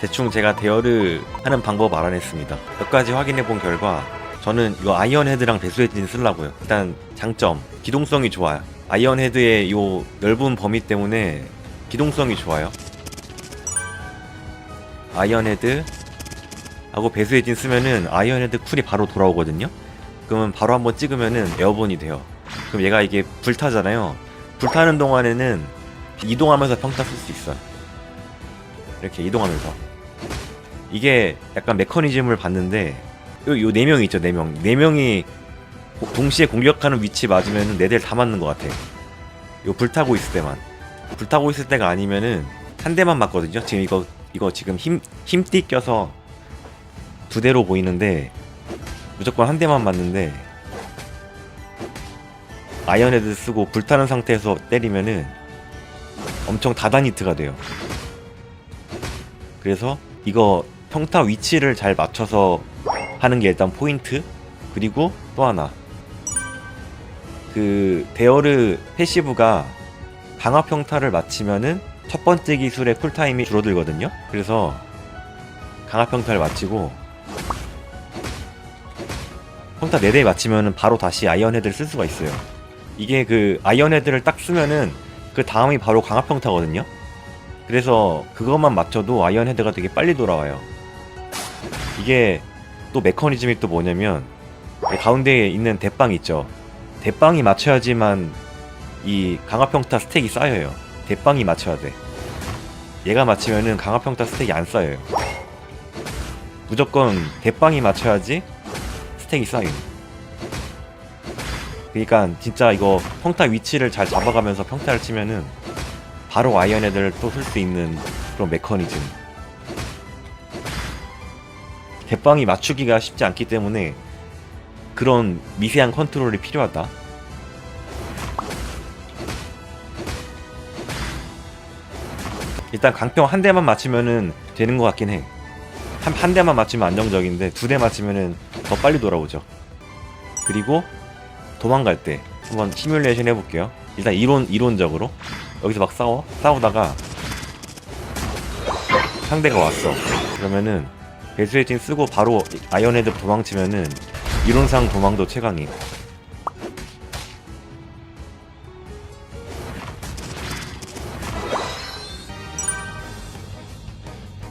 대충 제가 대여를 하는 방법 알아냈습니다. 몇 가지 확인해 본 결과 저는 이거 아이언 헤드랑 배수 엔진 쓰려고요. 일단 장점 기동성이 좋아요. 아이언 헤드의 요 넓은 범위 때문에 기동성이 좋아요. 아이언 헤드 하고 배수 엔진 쓰면은 아이언 헤드 쿨이 바로 돌아오거든요. 그러면 바로 한번 찍으면은 에어본이 돼요. 그럼 얘가 이게 불타잖아요. 불타는 동안에는 이동하면서 평타 쓸 수 있어요. 이렇게 이동하면서. 이게 약간 메커니즘을 봤는데 요, 요 4명 있죠, 4명. 4명이 동시에 공격하는 위치 맞으면 4대를 다 맞는 것 같아. 요 불타고 있을 때만. 불타고 있을 때가 아니면은 한 대만 맞거든요. 지금 이거 이거 지금 힘 힘띠 껴서 두 대로 보이는데 무조건 한 대만 맞는데 아이언헤드 쓰고 불타는 상태에서 때리면은 엄청 다단히트가 돼요. 그래서 이거 평타 위치를 잘 맞춰서 하는 게 일단 포인트. 그리고 또 하나. 그 데어르 패시브가 강화 평타를 맞히면은 첫 번째 기술의 쿨타임이 줄어들거든요. 그래서 강화 평타를 맞히고 평타 4대 맞히면은 바로 다시 아이언 헤드를 쓸 수가 있어요. 이게 그 아이언 헤드를 딱 쓰면은 그 다음이 바로 강화 평타거든요. 그래서 그것만 맞춰도 아이언 헤드가 되게 빨리 돌아와요. 이게 또 메커니즘이 또 뭐냐면 이 가운데에 있는 대빵 있죠. 대빵이 맞춰야지만 이 강화평타 스택이 쌓여요. 대빵이 맞춰야 돼. 얘가 맞추면은 강화평타 스택이 안 쌓여요. 무조건 대빵이 맞춰야지 스택이 쌓임. 그러니까 진짜 이거 평타 위치를 잘 잡아가면서 평타를 치면은 바로 아이언 헤드를 또쓸 수 있는 그런 메커니즘. 대빵이 맞추기가 쉽지 않기 때문에 그런 미세한 컨트롤이 필요하다. 일단 강평 한 대만 맞추면은 되는 것 같긴 해. 한, 한 대만 맞추면 안정적인데 두 대 맞추면은 더 빨리 돌아오죠. 그리고 도망갈 때 한번 시뮬레이션 해볼게요. 일단 이론 이론적으로 여기서 막 싸워 싸우다가 상대가 왔어. 그러면은 배수의진 쓰고 바로 아이언헤드 도망치면은 이론상 도망도 최강임.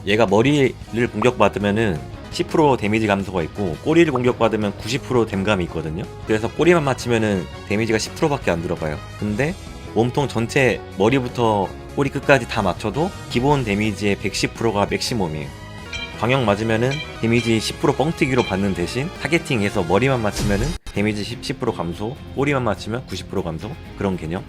얘가 머리를 공격받으면은 10% 데미지 감소가 있고 꼬리를 공격받으면 90% 댐감이 있거든요. 그래서 꼬리만 맞추면은 데미지가 10%밖에 안 들어가요. 근데 몸통 전체 머리부터 꼬리 끝까지 다 맞춰도 기본 데미지의 110%가 맥시멈이에요. 광역 맞으면은 데미지 10% 뻥튀기로 받는 대신 타겟팅해서 머리만 맞추면은 데미지 10, 10% 감소, 꼬리만 맞추면 90% 감소 그런 개념.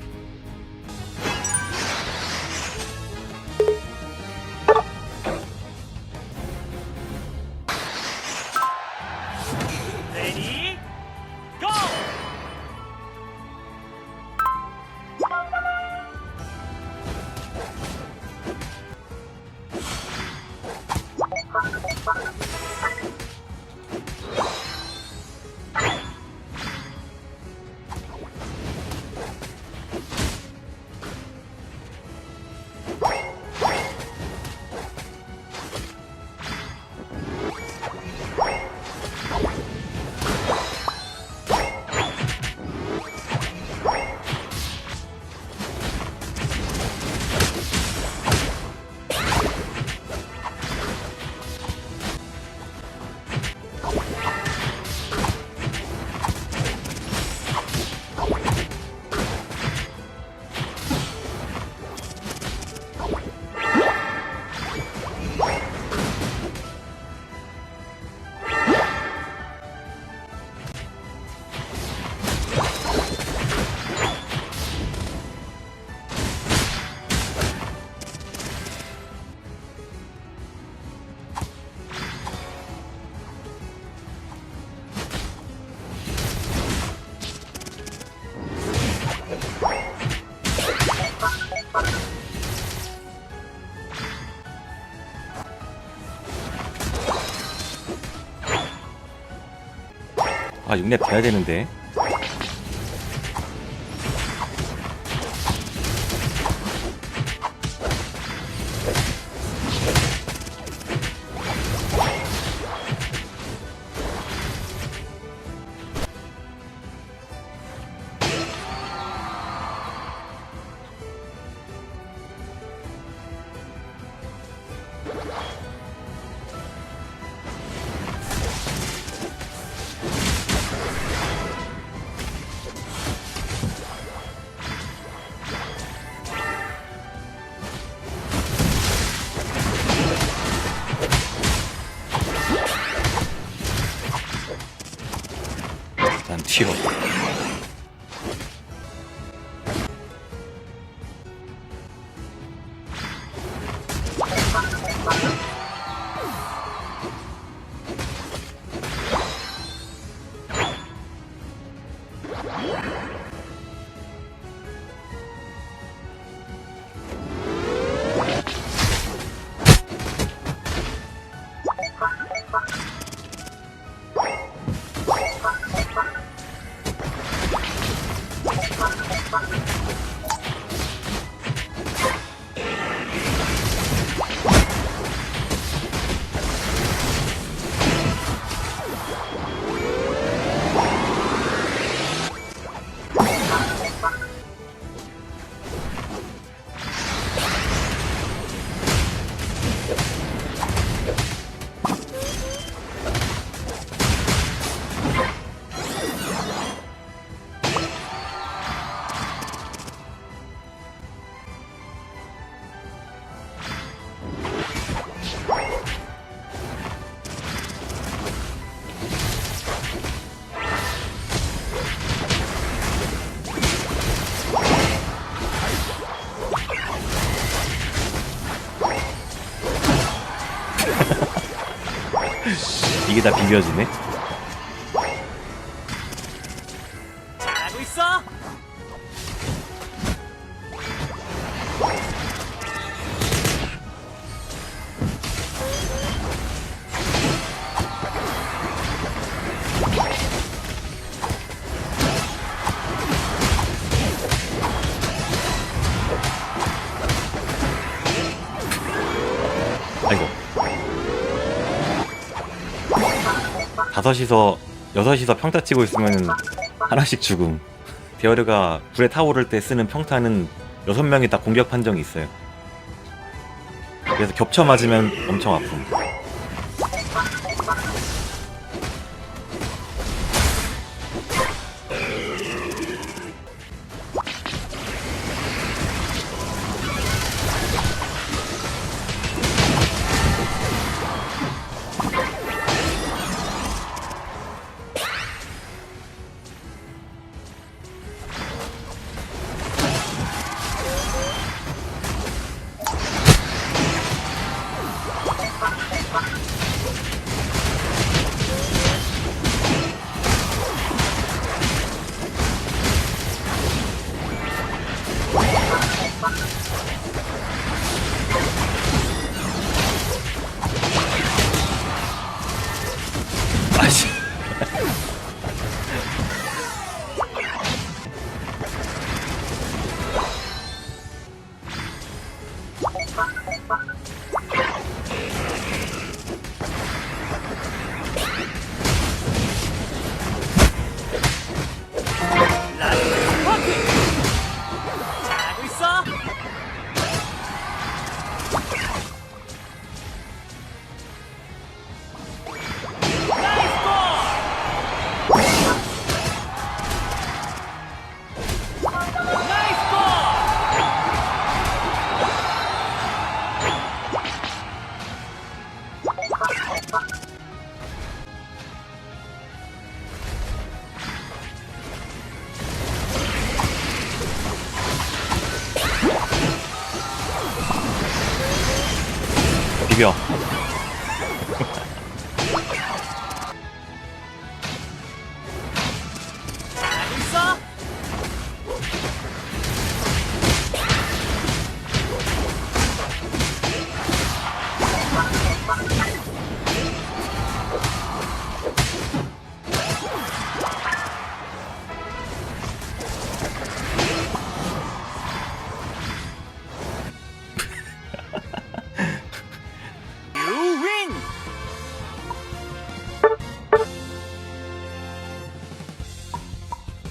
아 6렙 돼야 되는데 이게 다 비벼지네. 다섯이서 여섯이서 평타 치고 있으면 하나씩 죽음. 데어르가 불에 타오를 때 쓰는 평타는 여섯 명이 다 공격 판정이 있어요. 그래서 겹쳐 맞으면 엄청 아픔. 라이트 비벼